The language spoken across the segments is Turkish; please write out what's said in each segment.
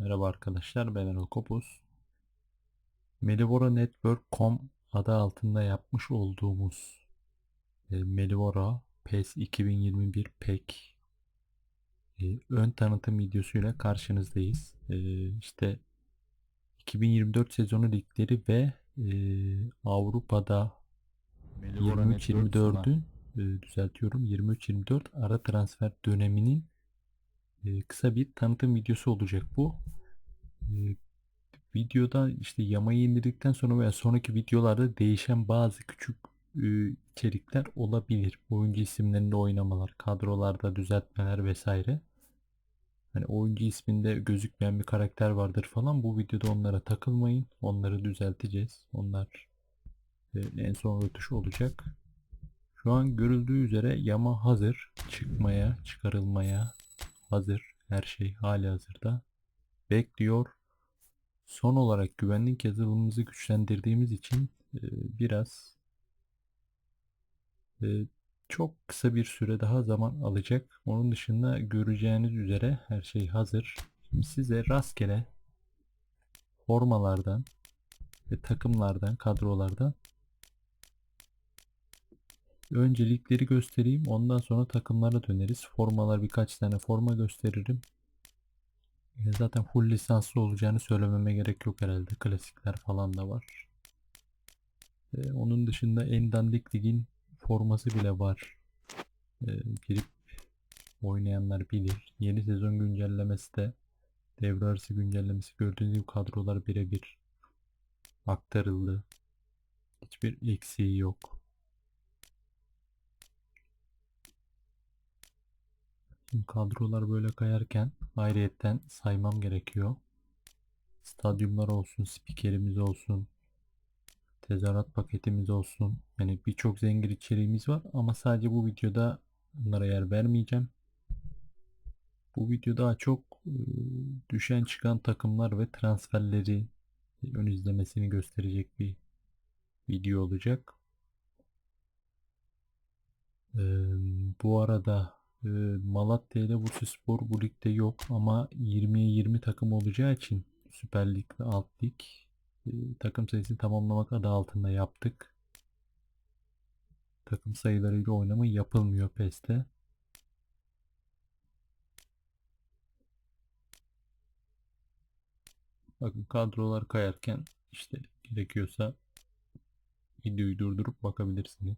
Merhaba arkadaşlar ben Erol Kopuz. Melivora Network.com adı altında yapmış olduğumuz e, Melivora PES 2021 PEK e, ön tanıtım videosuyla karşınızdayız. E, işte 2024 sezonu ligleri ve Avrupa'da Melivora Network 23-24'ün e, düzeltiyorum 23-24 ara transfer döneminin kısa bir tanıtım videosu olacak bu. E, videoda işte yamayı indirdikten sonra veya sonraki videolarda değişen bazı küçük e, içerikler olabilir. Oyuncu isimlerinde oynamalar, kadrolarda düzeltmeler vesaire. Hani oyuncu isminde gözükmeyen bir karakter vardır falan. Bu videoda onlara takılmayın. Onları düzelteceğiz. Onlar e, en son rötuş olacak. Şu an görüldüğü üzere yama hazır. Çıkmaya, çıkarılmaya hazır. Her şey hali hazırda. Bekliyor. Son olarak güvenlik yazılımımızı güçlendirdiğimiz için e, biraz e, çok kısa bir süre daha zaman alacak. Onun dışında göreceğiniz üzere her şey hazır. Şimdi size rastgele formalardan ve takımlardan, kadrolardan öncelikleri göstereyim. Ondan sonra takımlara döneriz. Formalar birkaç tane forma gösteririm. E, Zaten full lisanslı olacağını söylememe gerek yok herhalde. Klasikler falan da var. E, onun dışında en dandik ligin forması bile var. E, girip oynayanlar bilir. Yeni sezon güncellemesi de devre arası güncellemesi gördüğünüz gibi kadrolar birebir aktarıldı. Hiçbir eksiği yok. Kadrolar böyle kayarken ayrıyetten saymam gerekiyor. Stadyumlar olsun, spikerimiz olsun, tezahürat paketimiz olsun. Yani birçok zengin içeriğimiz var ama sadece bu videoda bunlara yer vermeyeceğim. Bu video daha çok e, düşen çıkan takımlar ve transferleri ön izlemesini gösterecek bir video olacak. Bu arada e, Malatya ile Bursaspor bu ligde yok ama 20'ye 20 takım olacağı için Süper Lig ve Alt Lig e, takım sayısını tamamlamak adı altında yaptık. Takım sayılarıyla oynama yapılmıyor PES'te. Bakın kadrolar kayarken işte gerekiyorsa videoyu durdurup bakabilirsiniz.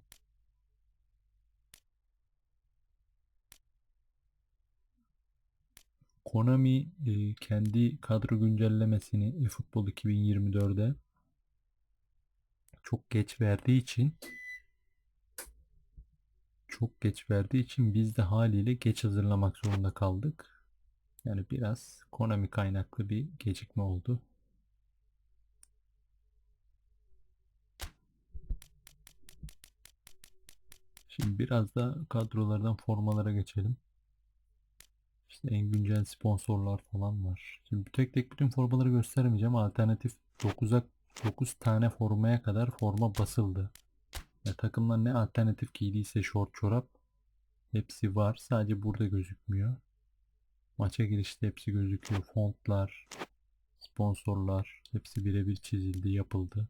Konami e, kendi kadro güncellemesini eFootball 2024'de çok geç verdiği için çok geç verdiği için biz de haliyle geç hazırlamak zorunda kaldık. Yani biraz Konami kaynaklı bir gecikme oldu. Şimdi biraz da kadrolardan formalara geçelim. En güncel sponsorlar falan var. Şimdi tek tek bütün formaları göstermeyeceğim. Alternatif 9'a 9 tane formaya kadar forma basıldı. Ya takımlar ne alternatif giydiyse short çorap hepsi var. Sadece burada gözükmüyor. Maça girişte hepsi gözüküyor. Fontlar, sponsorlar hepsi birebir çizildi, yapıldı.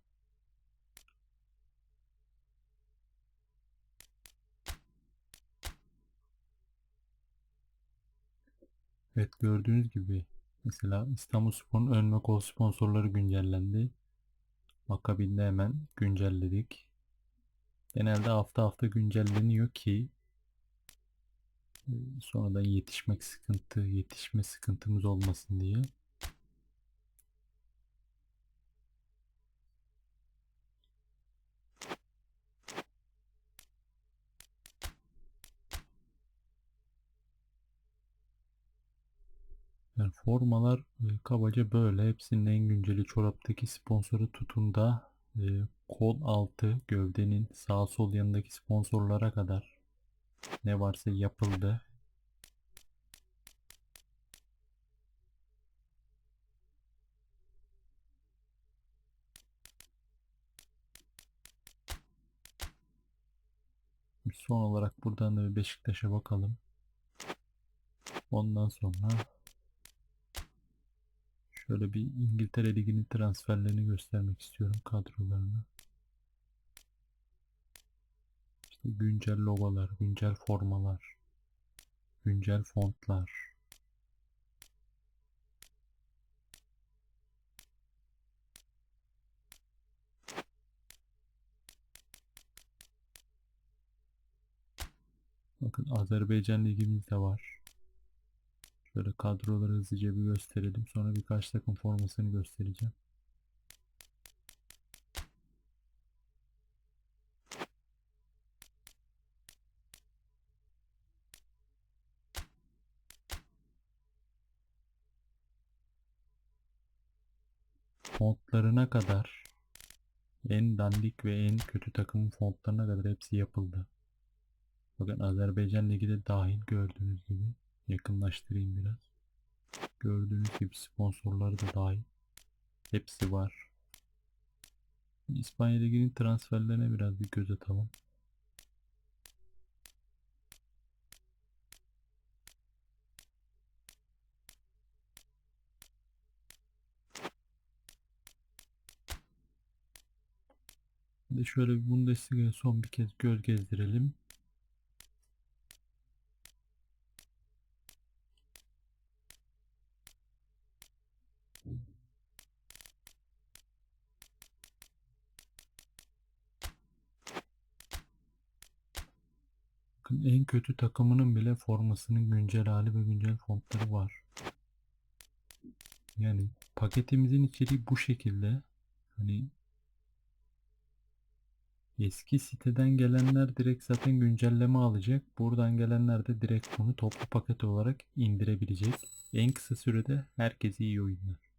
Evet gördüğünüz gibi mesela İstanbulspor'un ön ve kol sponsorları güncellendi. Akabinde hemen güncelledik. Genelde hafta hafta güncelleniyor ki e, sonradan yetişmek sıkıntı, yetişme sıkıntımız olmasın diye. Yani formalar e, kabaca böyle. Hepsinin en günceli çoraptaki sponsoru tutun da e, kol altı gövdenin sağ sol yanındaki sponsorlara kadar ne varsa yapıldı. Son olarak buradan da bir Beşiktaş'a bakalım. Ondan sonra Şöyle bir İngiltere Ligi'nin transferlerini göstermek istiyorum kadrolarını. İşte güncel logolar, güncel formalar, güncel fontlar. Bakın Azerbaycan Ligimiz de var. Şöyle kadroları hızlıca bir gösterelim. Sonra birkaç takım formasını göstereceğim. Fontlarına kadar en dandik ve en kötü takımın fontlarına kadar hepsi yapıldı. Bakın Azerbaycan Ligi de dahil gördüğünüz gibi. Yakınlaştırayım biraz. Gördüğünüz gibi sponsorları da dahil. Hepsi var. İspanya Ligi'nin transferlerine biraz bir göz atalım. De şöyle bir Bundesliga'ya son bir kez göz gezdirelim. Bakın en kötü takımının bile formasının güncel hali ve güncel fontları var. Yani paketimizin içeriği bu şekilde. Hani eski siteden gelenler direkt zaten güncelleme alacak. Buradan gelenler de direkt bunu toplu paket olarak indirebilecek. En kısa sürede herkese iyi oyunlar.